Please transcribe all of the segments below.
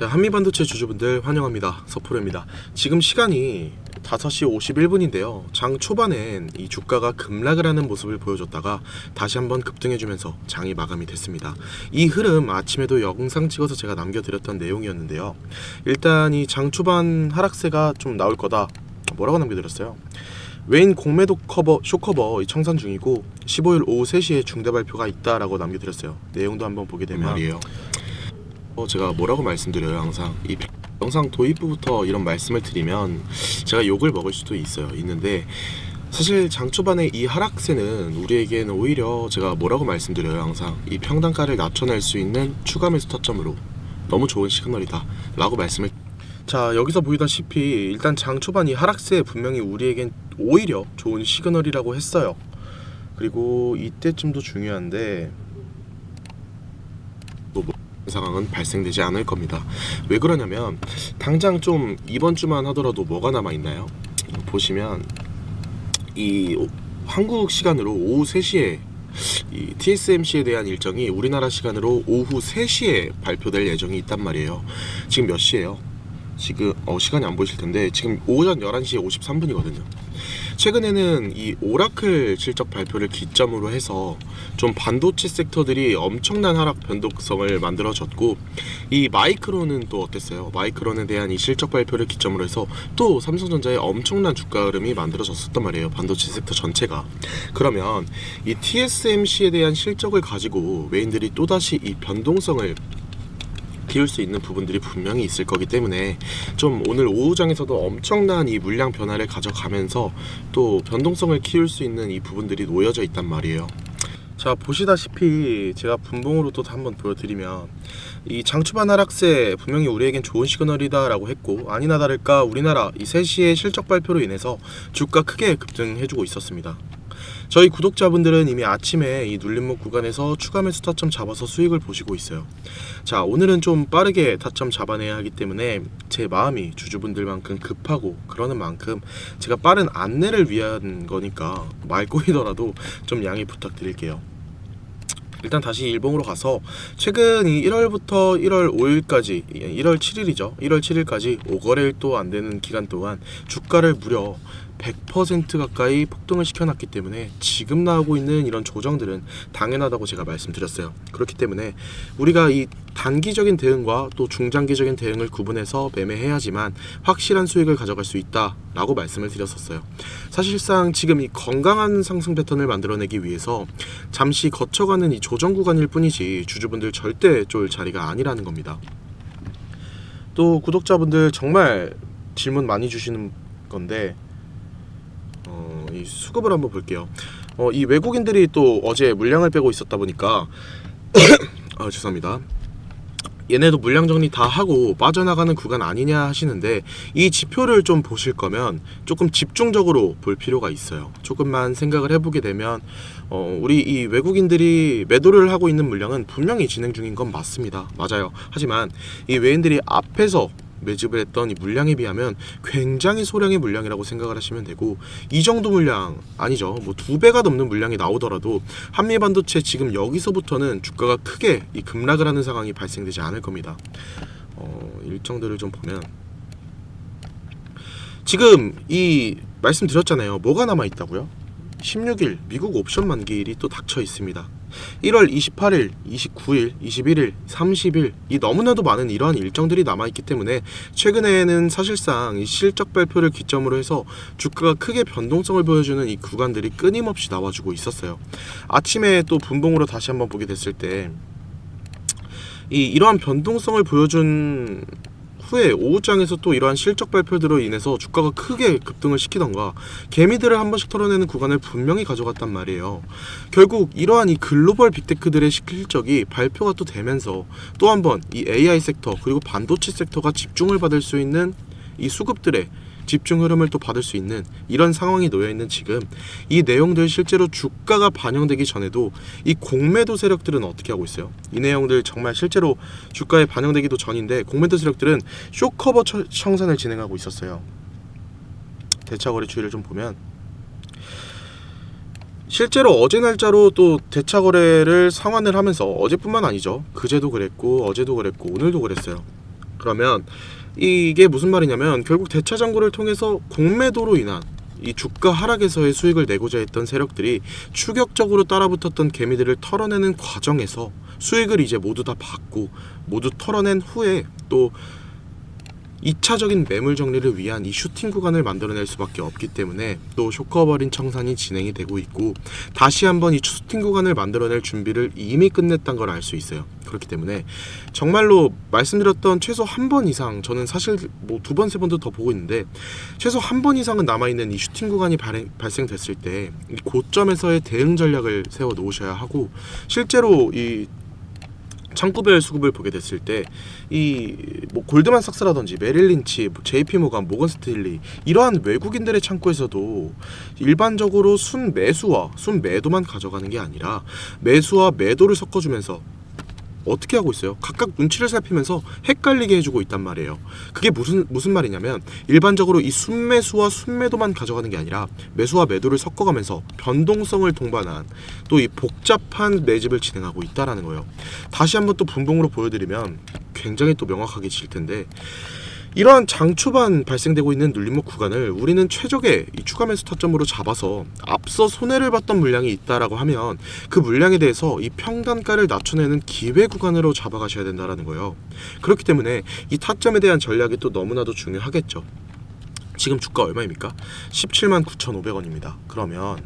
자, 한미반도체 주주분들 환영합니다. 서프로입니다. 지금 시간이 5시 51분인데요. 장 초반엔 이 주가가 급락을 하는 모습을 보여줬다가 다시 한번 급등해주면서 장이 마감이 됐습니다. 이 흐름 아침에도 영상 찍어서 제가 남겨드렸던 내용이었는데요. 일단 이 장 초반 하락세가 좀 나올 거다. 뭐라고 남겨드렸어요? 웨인 공매도 커버 쇼커버 이 청산 중이고 15일 오후 3시에 중대 발표가 있다라고 남겨드렸어요. 내용도 한번 보게 되면 말이에요. 어, 제가 뭐라고 말씀드려요 항상? 이 영상 도입부부터 이런 말씀을 드리면 제가 욕을 먹을 수도 있어요 있는데 사실 장 초반에 이 하락세는 우리에게는 오히려 제가 뭐라고 말씀드려요 항상? 이 평단가를 낮춰낼 수 있는 추가 매수 타점으로. 너무 좋은 시그널이다 라고 말씀을 자 여기서 보이다시피 일단 장 초반 이 하락세 분명히 우리에겐 오히려 좋은 시그널이라고 했어요. 그리고 이때쯤도 중요한데 뭐, 뭐 상황은 발생되지 않을 겁니다. 왜 그러냐면 당장 좀 이번 주만 하더라도 뭐가 남아 있나요? 보시면 이 오- 한국 시간으로 오후 3시에 이 TSMC에 대한 일정이 우리나라 시간으로 오후 3시에 발표될 예정이 있단 말이에요. 지금 몇 시예요? 지금 어 시간이 안 보이실 텐데 지금 오전 11시 53분이거든요. 최근에는 이 오라클 실적 발표를 기점으로 해서 좀 반도체 섹터들이 엄청난 하락 변동성을 만들어졌고 이 마이크론은 또 어땠어요? 마이크론에 대한 이 실적 발표를 기점으로 해서 또 삼성전자의 엄청난 주가 흐름이 만들어졌었단 말이에요. 반도체 섹터 전체가. 그러면 이 TSMC에 대한 실적을 가지고 외인들이 또다시 이 변동성을 키울 수 있는 부분들이 분명히 있을 거기 때문에 좀 오늘 오후장에서도 엄청난 이 물량 변화를 가져가면서 또 변동성을 키울 수 있는 이 부분들이 놓여져 있단 말이에요. 자 보시다시피 제가 분봉으로 또 한번 보여드리면 이 장초반 하락세 분명히 우리에겐 좋은 시그널이다라고 했고 아니나 다를까 우리나라 이 3시의 실적 발표로 인해서 주가 크게 급등해주고 있었습니다. 저희 구독자분들은 이미 아침에 이 눌림목 구간에서 추가 매수 타점 잡아서 수익을 보시고 있어요. 자, 오늘은 좀 빠르게 타점 잡아내야 하기 때문에 제 마음이 주주분들만큼 급하고 그러는 만큼 제가 빠른 안내를 위한 거니까 말 꼬이더라도 좀 양해 부탁드릴게요. 일단 다시 일봉으로 가서 최근 이 1월부터 1월 5일까지 1월 7일이죠. 1월 7일까지 5거래일 도 안 되는 기간 동안 주가를 무려 100% 가까이 폭등을 시켜놨기 때문에 지금 나오고 있는 이런 조정들은 당연하다고 제가 말씀드렸어요. 그렇기 때문에 우리가 이 단기적인 대응과 또 중장기적인 대응을 구분해서 매매해야지만 확실한 수익을 가져갈 수 있다라고 말씀을 드렸었어요. 사실상 지금 이 건강한 상승 패턴을 만들어내기 위해서 잠시 거쳐가는 이 조정 구간일 뿐이지 주주분들 절대 쫄 자리가 아니라는 겁니다. 또 구독자분들 정말 질문 많이 주시는 건데 어, 이 수급을 한번 볼게요. 어, 이 외국인들이 또 어제 물량을 빼고 있었다 보니까 아 죄송합니다. 얘네도 물량 정리 다 하고 빠져나가는 구간 아니냐 하시는데 이 지표를 좀 보실 거면 조금 집중적으로 볼 필요가 있어요. 조금만 생각을 해보게 되면 어, 우리 이 외국인들이 매도를 하고 있는 물량은 분명히 진행 중인 건 맞습니다. 맞아요. 하지만 이 외인들이 앞에서 매집을 했던 이 물량에 비하면 굉장히 소량의 물량이라고 생각을 하시면 되고 이 정도 물량 아니죠. 뭐 두 배가 넘는 물량이 나오더라도 한미 반도체 지금 여기서부터는 주가가 크게 이 급락을 하는 상황이 발생되지 않을 겁니다. 어, 일정들을 좀 보면 지금 이 말씀드렸잖아요. 뭐가 남아 있다고요? 16일 미국 옵션 만기일이 또 닥쳐 있습니다 1월 28일, 29일, 21일, 30일 이 너무나도 많은 이러한 일정들이 남아 있기 때문에 최근에는 사실상 이 실적 발표를 기점으로 해서 주가가 크게 변동성을 보여주는 이 구간들이 끊임없이 나와주고 있었어요. 아침에 또 분봉으로 다시 한번 보게 됐을 때 이 이러한 변동성을 보여준 후에 오후장에서 또 이러한 실적 발표들로 인해서 주가가 크게 급등을 시키던가 개미들을 한 번씩 털어내는 구간을 분명히 가져갔단 말이에요. 결국 이러한 이 글로벌 빅테크들의 실적이 발표가 또 되면서 또 한번 이 AI 섹터 그리고 반도체 섹터가 집중을 받을 수 있는 이 수급들의 집중 흐름을 또 받을 수 있는 이런 상황이 놓여 있는 지금 이 내용들 실제로 주가가 반영되기 전에도 이 공매도 세력들은 어떻게 하고 있어요? 이 내용들 정말 실제로 주가에 반영되기도 전인데 공매도 세력들은 쇼커버 처- 청산을 진행하고 있었어요. 대차 거래 추이를 좀 보면 실제로 어제 날짜로 또 대차 거래를 상환을 하면서 어제뿐만 아니죠. 그제도 그랬고 어제도 그랬고 오늘도 그랬어요. 그러면 이게 무슨 말이냐면 결국 대차 잔고를 통해서 공매도로 인한 이 주가 하락에서의 수익을 내고자 했던 세력들이 추격적으로 따라붙었던 개미들을 털어내는 과정에서 수익을 이제 모두 다 받고 모두 털어낸 후에 또 2차적인 매물 정리를 위한 이 슈팅 구간을 만들어낼 수밖에 없기 때문에 또 쇼커버린 청산이 진행이 되고 있고 다시 한번 이 슈팅 구간을 만들어낼 준비를 이미 끝냈다는 걸 알 수 있어요. 그렇기 때문에 정말로 말씀드렸던 최소 한 번 이상 저는 사실 뭐 두 번 세 번도 더 보고 있는데 최소 한 번 이상은 남아 있는 이 슈팅 구간이 발행, 발생됐을 때이 고점에서의 대응 전략을 세워 놓으셔야 하고 실제로 이 창구별 수급을 보게 됐을 때 이 뭐 골드만삭스라든지 메릴린치, 뭐 JP모간, 모건 스틸리 이러한 외국인들의 창구에서도 일반적으로 순 매수와 순 매도만 가져가는 게 아니라 매수와 매도를 섞어주면서 어떻게 하고 있어요? 각각 눈치를 살피면서 헷갈리게 해주고 있단 말이에요. 그게 무슨 무슨 말이냐면 일반적으로 이 순매수와 순매도만 가져가는 게 아니라 매수와 매도를 섞어가면서 변동성을 동반한 또 이 복잡한 매집을 진행하고 있다라는 거예요. 다시 한번 또 분봉으로 보여드리면 굉장히 또 명확하게 질 텐데 이러한 장 초반 발생되고 있는 눌림목 구간을 우리는 최적의 이 추가 매수 타점으로 잡아서 앞서 손해를 봤던 물량이 있다라고 하면 그 물량에 대해서 이 평단가를 낮춰내는 기회 구간으로 잡아가셔야 된다라는 거예요. 그렇기 때문에 이 타점에 대한 전략이 또 너무나도 중요하겠죠. 지금 주가 얼마입니까? 17만 9,500원입니다. 그러면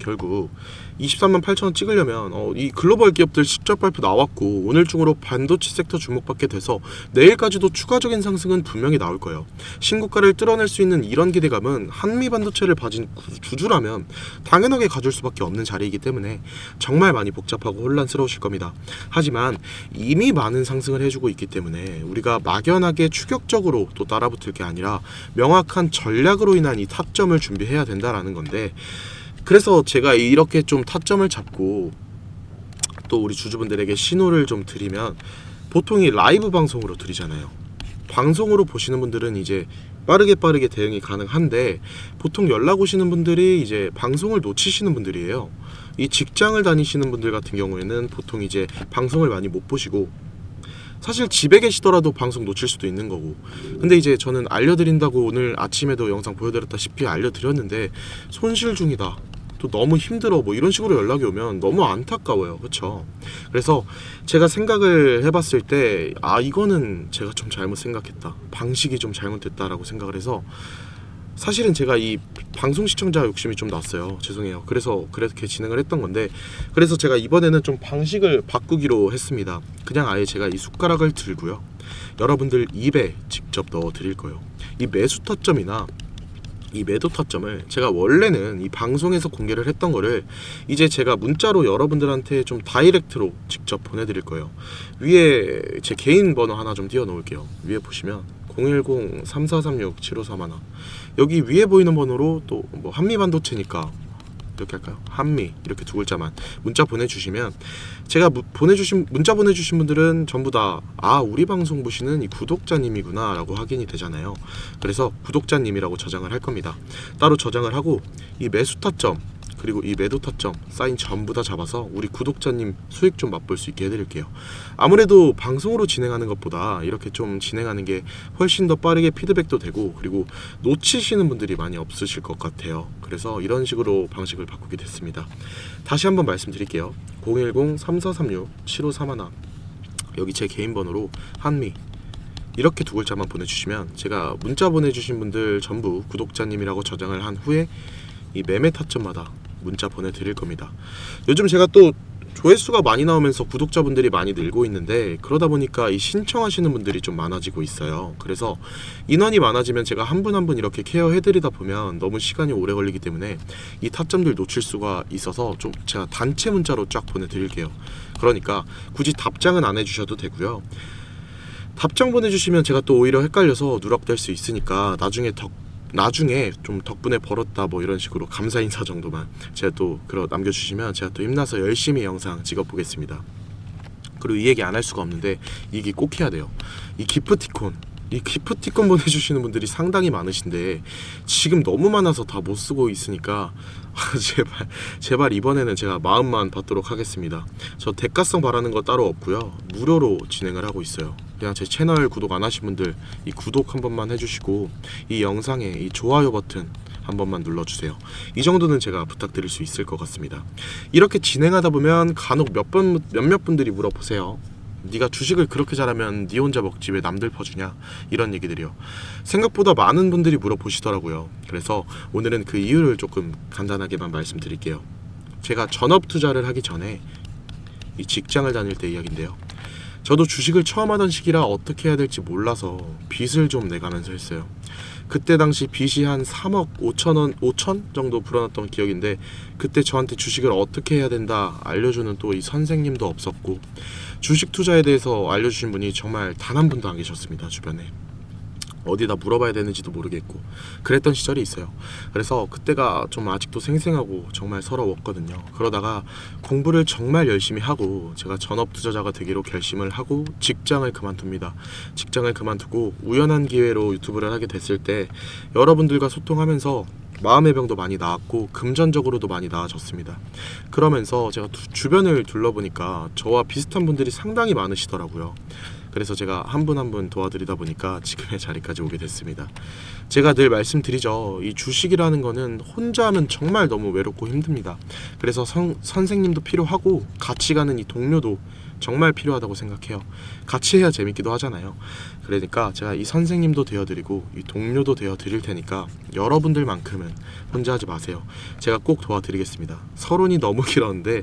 결국 23만 8천 원 찍으려면 어, 이 글로벌 기업들 실적 발표 나왔고 오늘 중으로 반도체 섹터 주목받게 돼서 내일까지도 추가적인 상승은 분명히 나올 거예요. 신고가를 뚫어낼 수 있는 이런 기대감은 한미 반도체를 구- 주주라면 당연하게 가질 수밖에 없는 자리이기 때문에 정말 많이 복잡하고 혼란스러우실 겁니다. 하지만 이미 많은 상승을 해주고 있기 때문에 우리가 막연하게 추격적으로 또 따라붙을 게 아니라 명확한 전략으로 인한 이 타점을 준비해야 된다라는 건데 그래서 제가 이렇게 좀 타점을 잡고 또 우리 주주분들에게 신호를 좀 드리면 보통 이 라이브 방송으로 드리잖아요. 방송으로 보시는 분들은 이제 빠르게 빠르게 대응이 가능한데 보통 연락 오시는 분들이 이제 방송을 놓치시는 분들이에요. 이 직장을 다니시는 분들 같은 경우에는 보통 이제 방송을 많이 못 보시고 사실 집에 계시더라도 방송 놓칠 수도 있는 거고 근데 이제 저는 알려드린다고 오늘 아침에도 영상 보여드렸다시피 알려드렸는데 손실 중이다 또 너무 힘들어 뭐 이런 식으로 연락이 오면 너무 안타까워요 그쵸 그래서 제가 생각을 해봤을 때 아 이거는 제가 좀 잘못 생각했다 방식이 좀 잘못됐다라고 생각을 해서 사실은 제가 이 방송 시청자 욕심이 좀 났어요. 죄송해요. 그래서 그렇게 진행을 했던 건데 그래서 제가 이번에는 좀 방식을 바꾸기로 했습니다. 그냥 아예 제가 이 숟가락을 들고요. 여러분들 입에 직접 넣어 드릴 거예요. 이 매수 타점이나 이 매도 타점을 제가 원래는 이 방송에서 공개를 했던 거를 이제 제가 문자로 여러분들한테 좀 다이렉트로 직접 보내드릴 거예요. 위에 제 개인 번호 하나 좀 띄워 놓을게요. 위에 보시면 010-3436-7531 여기 위에 보이는 번호로 또 뭐 한미 반도체니까 이렇게 할까요? 한미 이렇게 두 글자만 문자 보내주시면 제가 무- 보내주신 문자 보내주신 분들은 전부 다 아 우리 방송 보시는 이 구독자님이구나라고 확인이 되잖아요. 그래서 구독자님이라고 저장을 할 겁니다. 따로 저장을 하고 이 매수 타점 그리고 이 매도 타점 사인 전부 다 잡아서 우리 구독자님 수익 좀 맛볼 수 있게 해드릴게요. 아무래도 방송으로 진행하는 것보다 이렇게 좀 진행하는 게 훨씬 더 빠르게 피드백도 되고 그리고 놓치시는 분들이 많이 없으실 것 같아요. 그래서 이런 식으로 방식을 바꾸게 됐습니다. 다시 한번 말씀드릴게요. 010-3436-7531 여기 제 개인 번호로 한미 이렇게 두 글자만 보내주시면 제가 문자 보내주신 분들 전부 구독자님이라고 저장을 한 후에 이 매매 타점마다 문자 보내드릴 겁니다. 요즘 제가 또 조회수가 많이 나오면서 구독자분들이 많이 늘고 있는데 그러다 보니까 이 신청하시는 분들이 좀 많아지고 있어요. 그래서 인원이 많아지면 제가 한분 한분 이렇게 케어해드리다 보면 너무 시간이 오래 걸리기 때문에 이 타점들 놓칠 수가 있어서 좀 제가 단체 문자로 쫙 보내드릴게요. 그러니까 굳이 답장은 안 해주셔도 되고요. 답장 보내주시면 제가 또 오히려 헷갈려서 누락될 수 있으니까 나중에 덕 나중에 좀 덕분에 벌었다 뭐 이런 식으로 감사 인사 정도만 제가 또 그러 남겨주시면 제가 또 힘나서 열심히 영상 찍어보겠습니다. 그리고 이 얘기 안 할 수가 없는데 이 얘기 꼭 해야 돼요. 이 기프티콘 이 기프티콘 보내주시는 분들이 상당히 많으신데 지금 너무 많아서 다 못 쓰고 있으니까 제발 제발 이번에는 제가 마음만 받도록 하겠습니다. 저 대가성 바라는 거 따로 없고요 무료로 진행을 하고 있어요. 그냥 제 채널 구독 안 하신 분들 이 구독 한 번만 해주시고 이 영상에 이 좋아요 버튼 한 번만 눌러주세요. 이 정도는 제가 부탁드릴 수 있을 것 같습니다. 이렇게 진행하다 보면 간혹 몇번 몇몇 분들이 물어보세요. 네가 주식을 그렇게 잘하면 네 혼자 먹지 왜 남들 퍼주냐 이런 얘기들이요. 생각보다 많은 분들이 물어보시더라고요. 그래서 오늘은 그 이유를 조금 간단하게만 말씀드릴게요. 제가 전업 투자를 하기 전에 이 직장을 다닐 때 이야기인데요. 저도 주식을 처음 하던 시기라 어떻게 해야 될지 몰라서 빚을 좀 내가면서 했어요. 그때 당시 빚이 한 3억 5천 원, 5천 정도 불어났던 기억인데 그때 저한테 주식을 어떻게 해야 된다 알려주는 또 이 선생님도 없었고 주식 투자에 대해서 알려주신 분이 정말 단 한 분도 안 계셨습니다 주변에 어디다 물어봐야 되는지도 모르겠고 그랬던 시절이 있어요. 그래서 그때가 좀 아직도 생생하고 정말 서러웠거든요. 그러다가 공부를 정말 열심히 하고 제가 전업 투자자가 되기로 결심을 하고 직장을 그만둡니다. 직장을 그만두고 우연한 기회로 유튜브를 하게 됐을 때 여러분들과 소통하면서 마음의 병도 많이 나았고 금전적으로도 많이 나아졌습니다. 그러면서 제가 두- 주변을 둘러보니까 저와 비슷한 분들이 상당히 많으시더라고요. 그래서 제가 한 분 한 분 도와드리다 보니까 지금의 자리까지 오게 됐습니다. 제가 늘 말씀드리죠. 이 주식이라는 거는 혼자 하면 정말 너무 외롭고 힘듭니다. 그래서 선, 선생님도 필요하고 같이 가는 이 동료도 정말 필요하다고 생각해요. 같이 해야 재밌기도 하잖아요. 그러니까 제가 이 선생님도 되어드리고 이 동료도 되어드릴 테니까 여러분들만큼은 혼자 하지 마세요. 제가 꼭 도와드리겠습니다. 서론이 너무 길었는데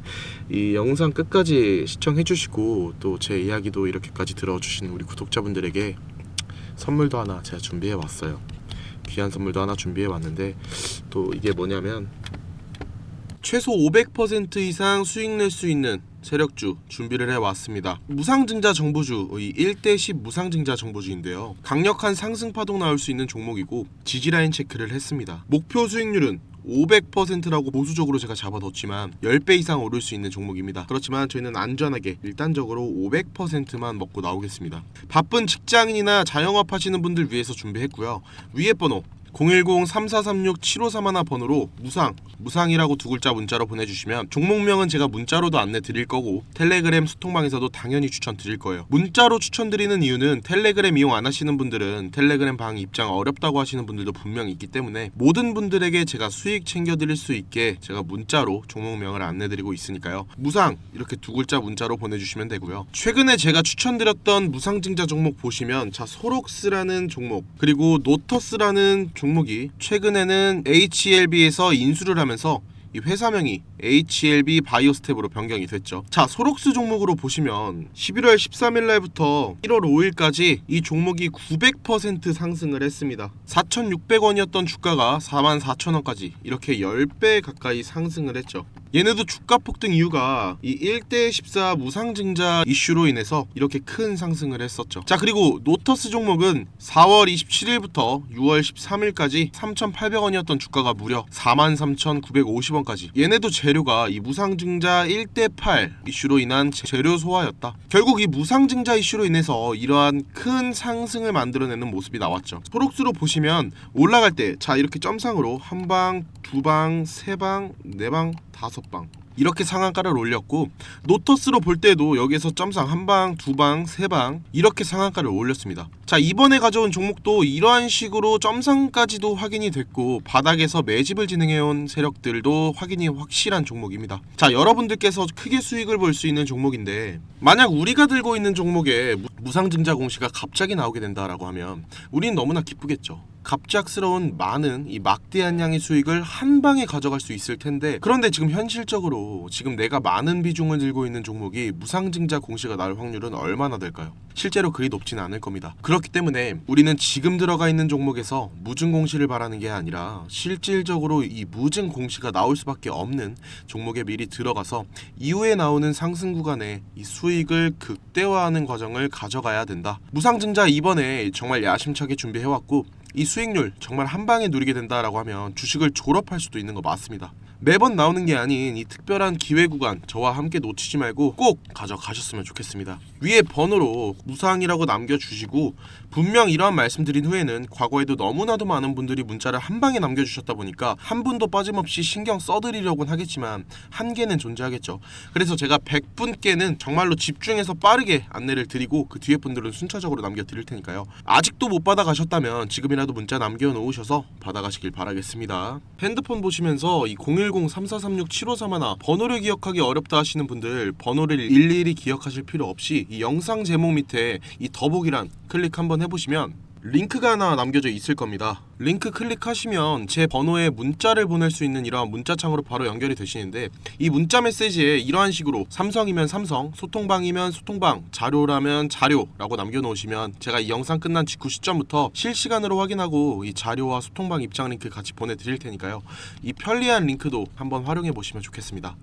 이 영상 끝까지 시청해주시고 또 제 이야기도 이렇게까지 들어주신 우리 구독자분들에게 선물도 하나 제가 준비해 왔어요. 귀한 선물도 하나 준비해 왔는데 또 이게 뭐냐면 최소 500% 이상 수익 낼 수 있는 세력주 준비를 해왔습니다. 무상증자 정보주, 이 1대10 무상증자 정보주인데요. 강력한 상승 파동 나올 수 있는 종목이고 지지라인 체크를 했습니다. 목표 수익률은 500%라고 보수적으로 제가 잡아뒀지만 10배 이상 오를 수 있는 종목입니다. 그렇지만 저희는 안전하게 일단적으로 500%만 먹고 나오겠습니다. 바쁜 직장인이나 자영업 하시는 분들 위해서 준비했고요. 위에 번호 010-3436-7531 번호로 무상, 무상이라고 두 글자 문자로 보내주시면 종목명은 제가 문자로도 안내 드릴 거고 텔레그램 소통방에서도 당연히 추천 드릴 거예요. 문자로 추천드리는 이유는 텔레그램 이용 안 하시는 분들은 텔레그램 방 입장 어렵다고 하시는 분들도 분명히 있기 때문에 모든 분들에게 제가 수익 챙겨드릴 수 있게 제가 문자로 종목명을 안내드리고 있으니까요. 무상 이렇게 두 글자 문자로 보내주시면 되고요. 최근에 제가 추천드렸던 무상증자 종목 보시면 자 소록스라는 종목 그리고 노터스라는 종목 이 최근에는 HLB에서 인수를 하면서 이 회사명이 HLB 바이오스텝으로 변경이 됐죠. 자, 소록스 종목으로 보시면 11월 13일 날부터 1월 5일까지 이 종목이 900% 상승을 했습니다. 4,600원이었던 주가가 44,000원까지 이렇게 10배 가까이 상승을 했죠. 얘네도 주가 폭등 이유가 이 1대 14 무상증자 이슈로 인해서 이렇게 큰 상승을 했었죠. 자, 그리고 노터스 종목은 4월 27일부터 6월 13일까지 3,800원이었던 주가가 무려 43,950원까지. 얘네도 재료가 이 무상증자 1대 8 이슈로 인한 재료 소화였다. 결국 이 무상증자 이슈로 인해서 이러한 큰 상승을 만들어내는 모습이 나왔죠. 소록수로 보시면 올라갈 때 자 이렇게 점상으로 한 방, 두 방, 세 방, 네 방, 다섯 방 이렇게 상한가를 올렸고 노터스로 볼 때도 여기서 점상 한 방, 두 방, 세 방 이렇게 상한가를 올렸습니다. 자 이번에 가져온 종목도 이러한 식으로 점상까지도 확인이 됐고 바닥에서 매집을 진행해온 세력들도 확인이 확실한 종목입니다. 자 여러분들께서 크게 수익을 볼 수 있는 종목인데 만약 우리가 들고 있는 종목에 무- 무상증자 공시가 갑자기 나오게 된다라고 하면 우린 너무나 기쁘겠죠. 갑작스러운 많은 이 막대한 양의 수익을 한 방에 가져갈 수 있을 텐데 그런데 지금 현실적으로 지금 내가 많은 비중을 들고 있는 종목이 무상증자 공시가 나올 확률은 얼마나 될까요? 실제로 그리 높지는 않을 겁니다. 그렇기 때문에 우리는 지금 들어가 있는 종목에서 무증 공시를 바라는 게 아니라 실질적으로 이 무증 공시가 나올 수밖에 없는 종목에 미리 들어가서 이후에 나오는 상승 구간에 이 수익을 극대화하는 과정을 가져가야 된다. 무상증자 이번에 정말 야심차게 준비해왔고 이 수익률 정말 한 방에 누리게 된다라고 하면 주식을 졸업할 수도 있는 거 맞습니다. 매번 나오는 게 아닌 이 특별한 기회 구간 저와 함께 놓치지 말고 꼭 가져가셨으면 좋겠습니다. 위에 번호로 무사항이라고 남겨주시고 분명 이러한 말씀드린 후에는 과거에도 너무나도 많은 분들이 문자를 한 방에 남겨주셨다 보니까 한 분도 빠짐없이 신경 써드리려고는 하겠지만 한계는 존재하겠죠. 그래서 제가 100분께는 정말로 집중해서 빠르게 안내를 드리고 그 뒤에 분들은 순차적으로 남겨드릴 테니까요. 아직도 못 받아가셨다면 지금이라도 문자 남겨놓으셔서 받아가시길 바라겠습니다. 핸드폰 보시면서 이 010-3436-7531 번호를 기억하기 어렵다 하시는 분들 번호를 일일이 기억하실 필요 없이 이 영상 제목 밑에 이 더보기란 클릭 한번 해보시면 링크가 하나 남겨져 있을 겁니다. 링크 클릭하시면 제 번호에 문자를 보낼 수 있는 이러한 문자창으로 바로 연결이 되시는데 이 문자 메시지에 이러한 식으로 삼성이면 삼성, 소통방이면 소통방, 자료라면 자료라고 남겨놓으시면 제가 이 영상 끝난 직후 시점부터 실시간으로 확인하고 이 자료와 소통방 입장 링크 같이 보내드릴 테니까요. 이 편리한 링크도 한번 활용해 보시면 좋겠습니다.